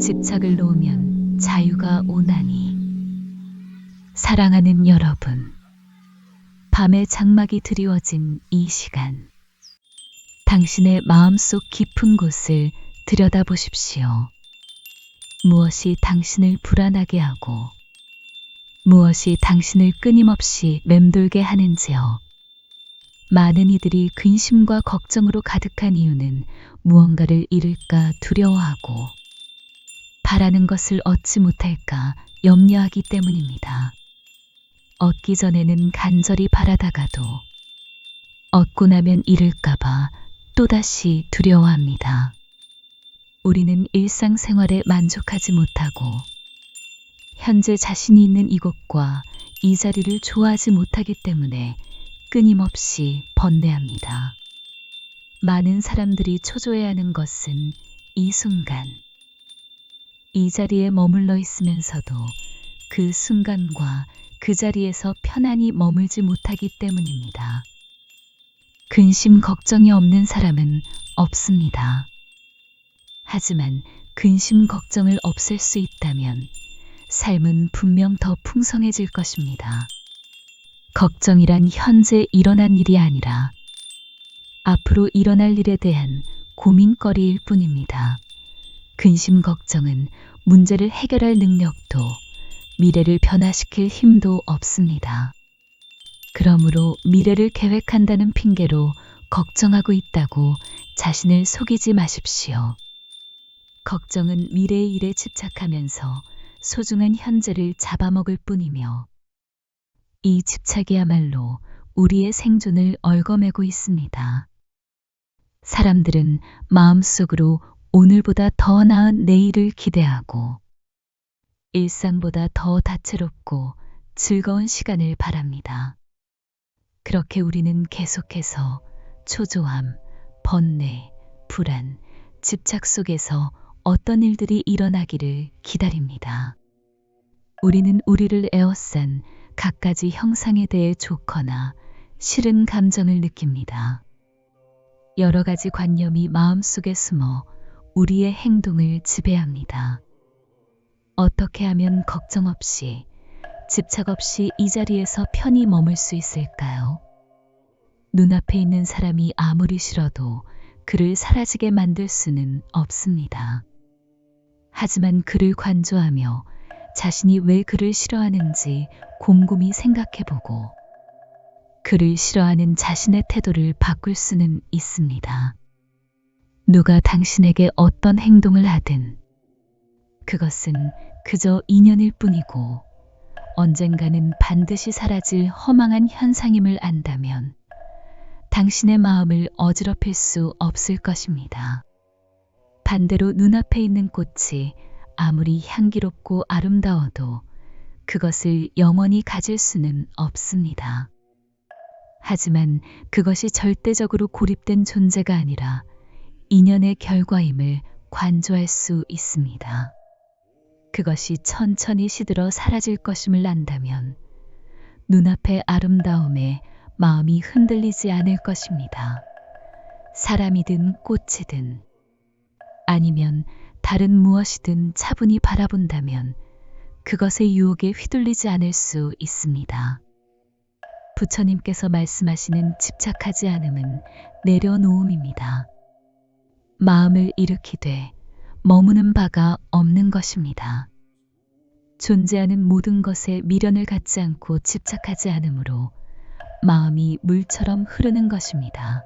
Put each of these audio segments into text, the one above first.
집착을 놓으면 자유가 오나니. 사랑하는 여러분, 밤의 장막이 드리워진 이 시간, 당신의 마음속 깊은 곳을 들여다보십시오. 무엇이 당신을 불안하게 하고, 무엇이 당신을 끊임없이 맴돌게 하는지요. 많은 이들이 근심과 걱정으로 가득한 이유는 무언가를 잃을까 두려워하고 바라는 것을 얻지 못할까 염려하기 때문입니다. 얻기 전에는 간절히 바라다가도 얻고 나면 잃을까봐 또다시 두려워합니다. 우리는 일상생활에 만족하지 못하고 현재 자신이 있는 이곳과 이 자리를 좋아하지 못하기 때문에 끊임없이 번뇌합니다. 많은 사람들이 초조해하는 것은 이 순간, 이 자리에 머물러 있으면서도 그 순간과 그 자리에서 편안히 머물지 못하기 때문입니다. 근심 걱정이 없는 사람은 없습니다. 하지만 근심 걱정을 없앨 수 있다면 삶은 분명 더 풍성해질 것입니다. 걱정이란 현재 일어난 일이 아니라 앞으로 일어날 일에 대한 고민거리일 뿐입니다. 근심 걱정은 문제를 해결할 능력도 미래를 변화시킬 힘도 없습니다. 그러므로 미래를 계획한다는 핑계로 걱정하고 있다고 자신을 속이지 마십시오. 걱정은 미래의 일에 집착하면서 소중한 현재를 잡아먹을 뿐이며 이 집착이야말로 우리의 생존을 얽어매고 있습니다. 사람들은 마음속으로 오늘보다 더 나은 내일을 기대하고 일상보다 더 다채롭고 즐거운 시간을 바랍니다. 그렇게 우리는 계속해서 초조함, 번뇌, 불안, 집착 속에서 어떤 일들이 일어나기를 기다립니다. 우리는 우리를 에워싼 갖가지 형상에 대해 좋거나 싫은 감정을 느낍니다. 여러 가지 관념이 마음속에 숨어 우리의 행동을 지배합니다. 어떻게 하면 걱정 없이, 집착 없이 이 자리에서 편히 머물 수 있을까요? 눈앞에 있는 사람이 아무리 싫어도 그를 사라지게 만들 수는 없습니다. 하지만 그를 관조하며 자신이 왜 그를 싫어하는지 곰곰이 생각해보고 그를 싫어하는 자신의 태도를 바꿀 수는 있습니다. 누가 당신에게 어떤 행동을 하든 그것은 그저 인연일 뿐이고 언젠가는 반드시 사라질 허망한 현상임을 안다면 당신의 마음을 어지럽힐 수 없을 것입니다. 반대로 눈앞에 있는 꽃이 아무리 향기롭고 아름다워도 그것을 영원히 가질 수는 없습니다. 하지만 그것이 절대적으로 고립된 존재가 아니라 인연의 결과임을 관조할 수 있습니다. 그것이 천천히 시들어 사라질 것임을 안다면 눈앞의 아름다움에 마음이 흔들리지 않을 것입니다. 사람이든 꽃이든 아니면 다른 무엇이든 차분히 바라본다면 그것의 유혹에 휘둘리지 않을 수 있습니다. 부처님께서 말씀하시는 집착하지 않음은 내려놓음입니다. 마음을 일으키되 머무는 바가 없는 것입니다. 존재하는 모든 것에 미련을 갖지 않고 집착하지 않으므로 마음이 물처럼 흐르는 것입니다.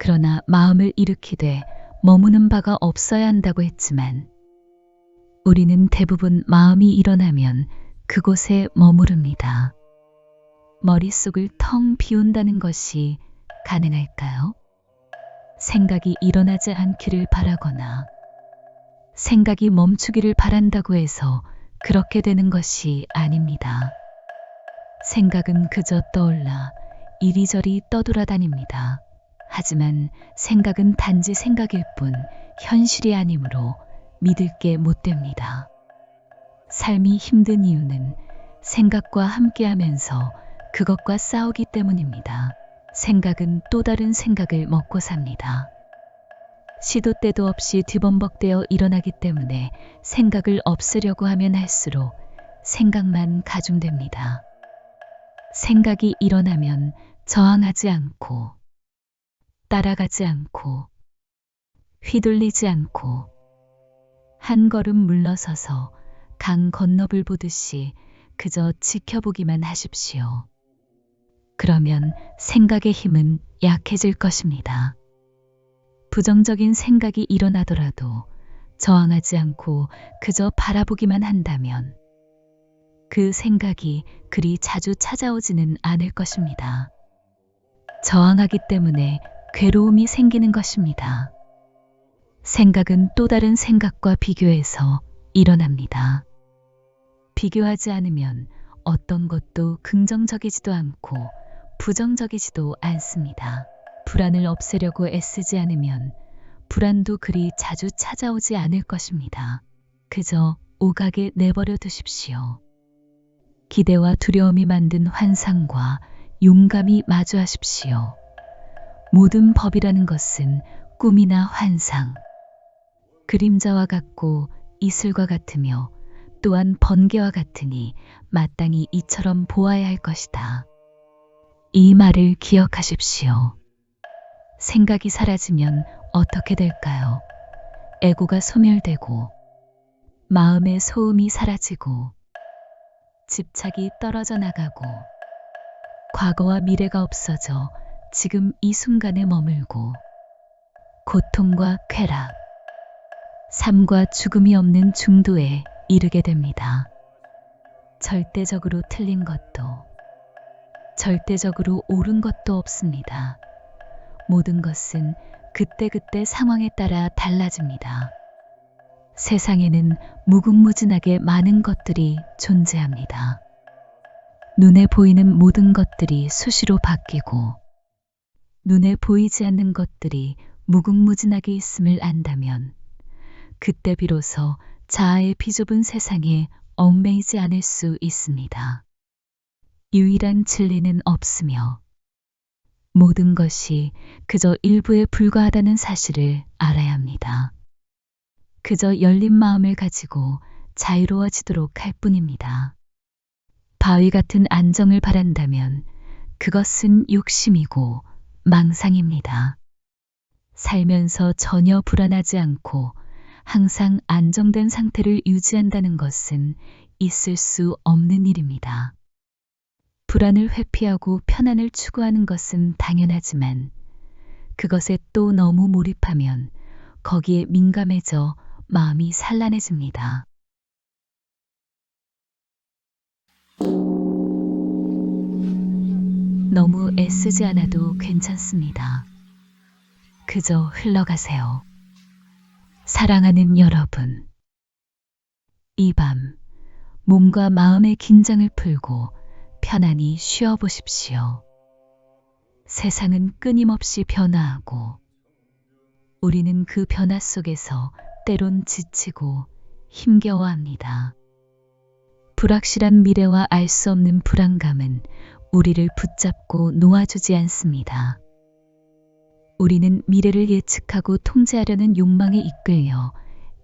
그러나 마음을 일으키되 머무는 바가 없어야 한다고 했지만 우리는 대부분 마음이 일어나면 그곳에 머무릅니다. 머릿속을 텅 비운다는 것이 가능할까요? 생각이 일어나지 않기를 바라거나 생각이 멈추기를 바란다고 해서 그렇게 되는 것이 아닙니다. 생각은 그저 떠올라 이리저리 떠돌아다닙니다. 하지만 생각은 단지 생각일 뿐 현실이 아니므로 믿을 게 못 됩니다. 삶이 힘든 이유는 생각과 함께 하면서 그것과 싸우기 때문입니다. 생각은 또 다른 생각을 먹고 삽니다. 시도 때도 없이 뒤범벅되어 일어나기 때문에 생각을 없애려고 하면 할수록 생각만 가중됩니다. 생각이 일어나면 저항하지 않고 따라가지 않고 휘둘리지 않고 한 걸음 물러서서 강 건너불 보듯이 그저 지켜보기만 하십시오. 그러면 생각의 힘은 약해질 것입니다. 부정적인 생각이 일어나더라도 저항하지 않고 그저 바라보기만 한다면 그 생각이 그리 자주 찾아오지는 않을 것입니다. 저항하기 때문에 괴로움이 생기는 것입니다. 생각은 또 다른 생각과 비교해서 일어납니다. 비교하지 않으면 어떤 것도 긍정적이지도 않고 부정적이지도 않습니다. 불안을 없애려고 애쓰지 않으면 불안도 그리 자주 찾아오지 않을 것입니다. 그저 오가게 내버려 두십시오. 기대와 두려움이 만든 환상과 용감히 마주하십시오. 모든 법이라는 것은 꿈이나 환상, 그림자와 같고 이슬과 같으며 또한 번개와 같으니 마땅히 이처럼 보아야 할 것이다. 이 말을 기억하십시오. 생각이 사라지면 어떻게 될까요? 애고가 소멸되고 마음의 소음이 사라지고 집착이 떨어져 나가고 과거와 미래가 없어져 지금 이 순간에 머물고 고통과 쾌락, 삶과 죽음이 없는 중도에 이르게 됩니다. 절대적으로 틀린 것도, 절대적으로 옳은 것도 없습니다. 모든 것은 그때그때 상황에 따라 달라집니다. 세상에는 무궁무진하게 많은 것들이 존재합니다. 눈에 보이는 모든 것들이 수시로 바뀌고, 눈에 보이지 않는 것들이 무궁무진하게 있음을 안다면, 그때 비로소 자아의 비좁은 세상에 얽매이지 않을 수 있습니다. 유일한 진리는 없으며 모든 것이 그저 일부에 불과하다는 사실을 알아야 합니다. 그저 열린 마음을 가지고 자유로워지도록 할 뿐입니다. 바위 같은 안정을 바란다면 그것은 욕심이고 망상입니다. 살면서 전혀 불안하지 않고 항상 안정된 상태를 유지한다는 것은 있을 수 없는 일입니다. 불안을 회피하고 편안을 추구하는 것은 당연하지만 그것에 또 너무 몰입하면 거기에 민감해져 마음이 산란해집니다. 너무 애쓰지 않아도 괜찮습니다. 그저 흘러가세요. 사랑하는 여러분. 이 밤, 몸과 마음의 긴장을 풀고 편안히 쉬어 보십시오. 세상은 끊임없이 변화하고, 우리는 그 변화 속에서 때론 지치고 힘겨워합니다. 불확실한 미래와 알 수 없는 불안감은 우리를 붙잡고 놓아주지 않습니다. 우리는 미래를 예측하고 통제하려는 욕망에 이끌려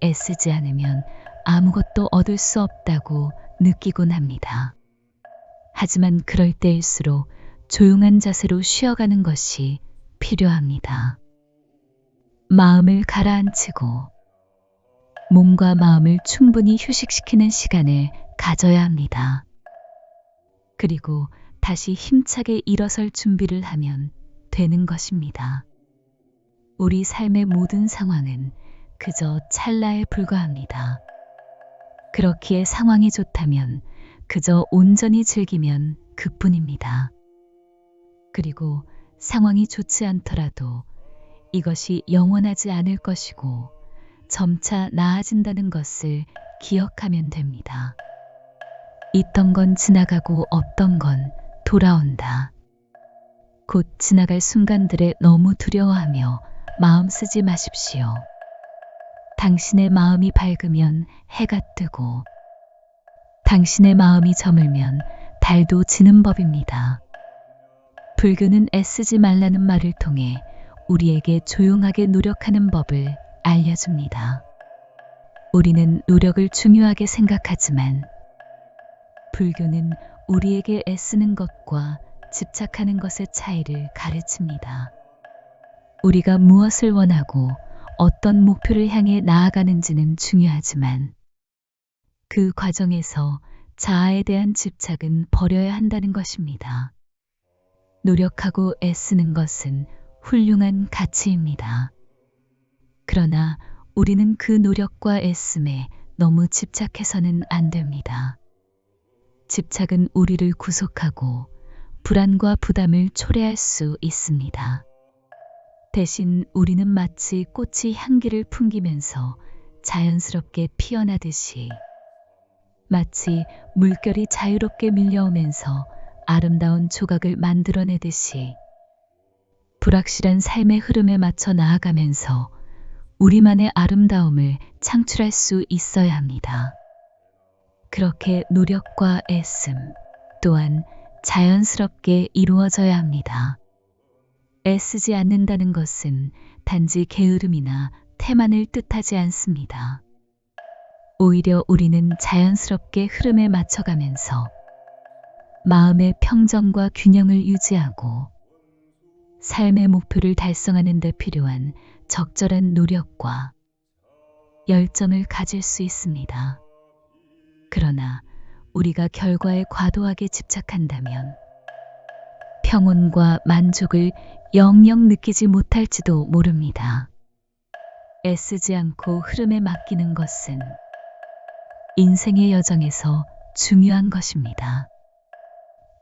애쓰지 않으면 아무것도 얻을 수 없다고 느끼곤 합니다. 하지만 그럴 때일수록 조용한 자세로 쉬어가는 것이 필요합니다. 마음을 가라앉히고 몸과 마음을 충분히 휴식시키는 시간을 가져야 합니다. 그리고 다시 힘차게 일어설 준비를 하면 되는 것입니다. 우리 삶의 모든 상황은 그저 찰나에 불과합니다. 그렇기에 상황이 좋다면 그저 온전히 즐기면 그뿐입니다. 그리고 상황이 좋지 않더라도 이것이 영원하지 않을 것이고 점차 나아진다는 것을 기억하면 됩니다. 있던 건 지나가고 없던 건 돌아온다. 곧 지나갈 순간들에 너무 두려워하며 마음 쓰지 마십시오. 당신의 마음이 밝으면 해가 뜨고, 당신의 마음이 저물면 달도 지는 법입니다. 불교는 애쓰지 말라는 말을 통해 우리에게 조용하게 노력하는 법을 알려줍니다. 우리는 노력을 중요하게 생각하지만 불교는 우리에게 애쓰는 것과 집착하는 것의 차이를 가르칩니다. 우리가 무엇을 원하고 어떤 목표를 향해 나아가는지는 중요하지만 그 과정에서 자아에 대한 집착은 버려야 한다는 것입니다. 노력하고 애쓰는 것은 훌륭한 가치입니다. 그러나 우리는 그 노력과 애씀에 너무 집착해서는 안 됩니다. 집착은 우리를 구속하고 불안과 부담을 초래할 수 있습니다. 대신 우리는 마치 꽃이 향기를 풍기면서 자연스럽게 피어나듯이 마치 물결이 자유롭게 밀려오면서 아름다운 조각을 만들어내듯이 불확실한 삶의 흐름에 맞춰 나아가면서 우리만의 아름다움을 창출할 수 있어야 합니다. 그렇게 노력과 애씀 또한 자연스럽게 이루어져야 합니다. 애쓰지 않는다는 것은 단지 게으름이나 태만을 뜻하지 않습니다. 오히려 우리는 자연스럽게 흐름에 맞춰가면서 마음의 평정과 균형을 유지하고 삶의 목표를 달성하는 데 필요한 적절한 노력과 열정을 가질 수 있습니다. 그러나 우리가 결과에 과도하게 집착한다면 평온과 만족을 영영 느끼지 못할지도 모릅니다. 애쓰지 않고 흐름에 맡기는 것은 인생의 여정에서 중요한 것입니다.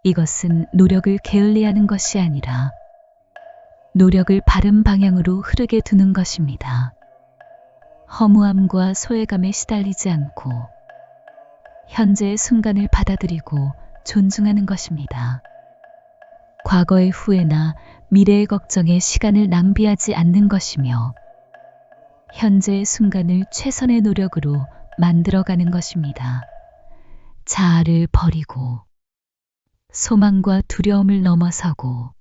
이것은 노력을 게을리하는 것이 아니라 노력을 바른 방향으로 흐르게 두는 것입니다. 허무함과 소외감에 시달리지 않고 현재의 순간을 받아들이고 존중하는 것입니다. 과거의 후회나 미래의 걱정에 시간을 낭비하지 않는 것이며 현재의 순간을 최선의 노력으로 만들어가는 것입니다. 자아를 버리고 소망과 두려움을 넘어서고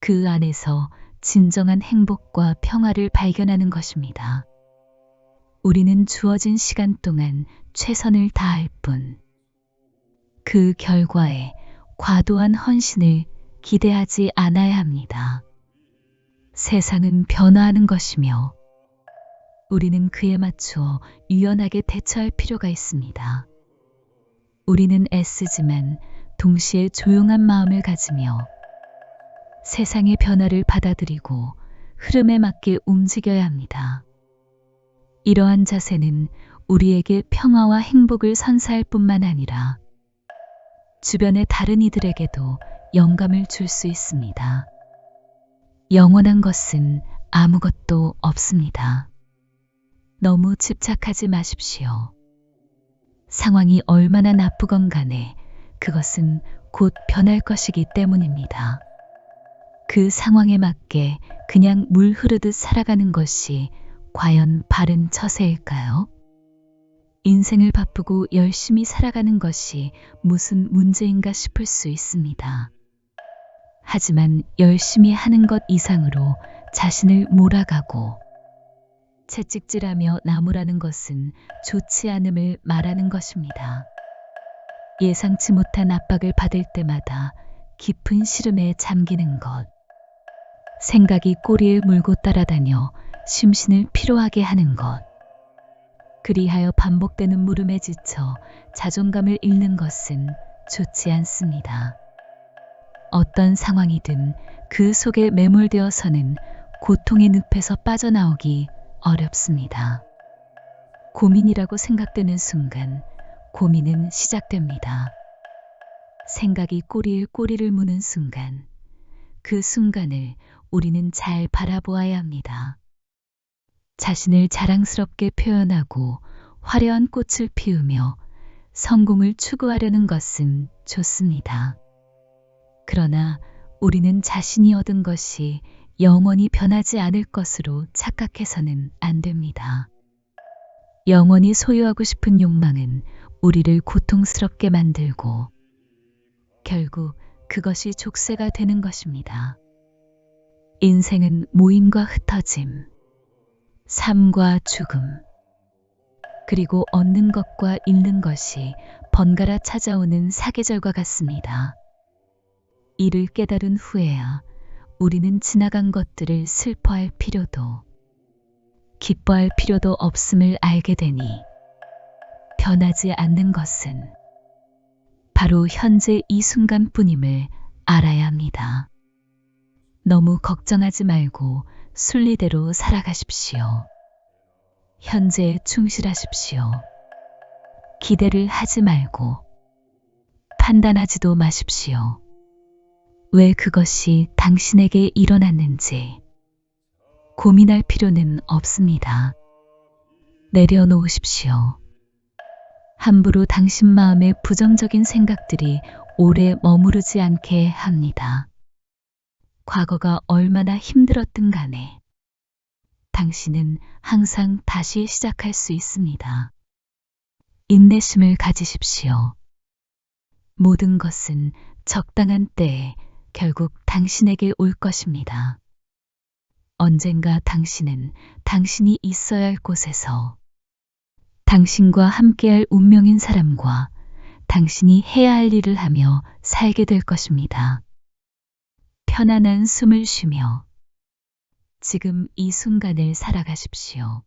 그 안에서 진정한 행복과 평화를 발견하는 것입니다. 우리는 주어진 시간 동안 최선을 다할 뿐, 그 결과에 과도한 헌신을 기대하지 않아야 합니다. 세상은 변화하는 것이며, 우리는 그에 맞추어 유연하게 대처할 필요가 있습니다. 우리는 애쓰지만 동시에 조용한 마음을 가지며 세상의 변화를 받아들이고 흐름에 맞게 움직여야 합니다. 이러한 자세는 우리에게 평화와 행복을 선사할 뿐만 아니라 주변의 다른 이들에게도 영감을 줄 수 있습니다. 영원한 것은 아무것도 없습니다. 너무 집착하지 마십시오. 상황이 얼마나 나쁘건 간에 그것은 곧 변할 것이기 때문입니다. 그 상황에 맞게 그냥 물 흐르듯 살아가는 것이 과연 바른 처세일까요? 인생을 바쁘고 열심히 살아가는 것이 무슨 문제인가 싶을 수 있습니다. 하지만 열심히 하는 것 이상으로 자신을 몰아가고 채찍질하며 나무라는 것은 좋지 않음을 말하는 것입니다. 예상치 못한 압박을 받을 때마다 깊은 시름에 잠기는 것. 생각이 꼬리를 물고 따라다녀 심신을 피로하게 하는 것. 그리하여 반복되는 물음에 지쳐 자존감을 잃는 것은 좋지 않습니다. 어떤 상황이든 그 속에 매몰되어서는 고통의 늪에서 빠져나오기 어렵습니다. 고민이라고 생각되는 순간 고민은 시작됩니다. 생각이 꼬리에 꼬리를 무는 순간 그 순간을 우리는 잘 바라보아야 합니다. 자신을 자랑스럽게 표현하고 화려한 꽃을 피우며 성공을 추구하려는 것은 좋습니다. 그러나 우리는 자신이 얻은 것이 영원히 변하지 않을 것으로 착각해서는 안 됩니다. 영원히 소유하고 싶은 욕망은 우리를 고통스럽게 만들고 결국 그것이 족쇄가 되는 것입니다. 인생은 모임과 흩어짐, 삶과 죽음, 그리고 얻는 것과 잃는 것이 번갈아 찾아오는 사계절과 같습니다. 이를 깨달은 후에야 우리는 지나간 것들을 슬퍼할 필요도, 기뻐할 필요도 없음을 알게 되니 변하지 않는 것은 바로 현재 이 순간뿐임을 알아야 합니다. 너무 걱정하지 말고 순리대로 살아가십시오. 현재에 충실하십시오. 기대를 하지 말고 판단하지도 마십시오. 왜 그것이 당신에게 일어났는지 고민할 필요는 없습니다. 내려놓으십시오. 함부로 당신 마음에 부정적인 생각들이 오래 머무르지 않게 합니다. 과거가 얼마나 힘들었든 간에 당신은 항상 다시 시작할 수 있습니다. 인내심을 가지십시오. 모든 것은 적당한 때에 결국 당신에게 올 것입니다. 언젠가 당신은 당신이 있어야 할 곳에서 당신과 함께할 운명인 사람과 당신이 해야 할 일을 하며 살게 될 것입니다. 편안한 숨을 쉬며 지금 이 순간을 살아가십시오.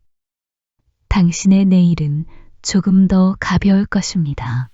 당신의 내일은 조금 더 가벼울 것입니다.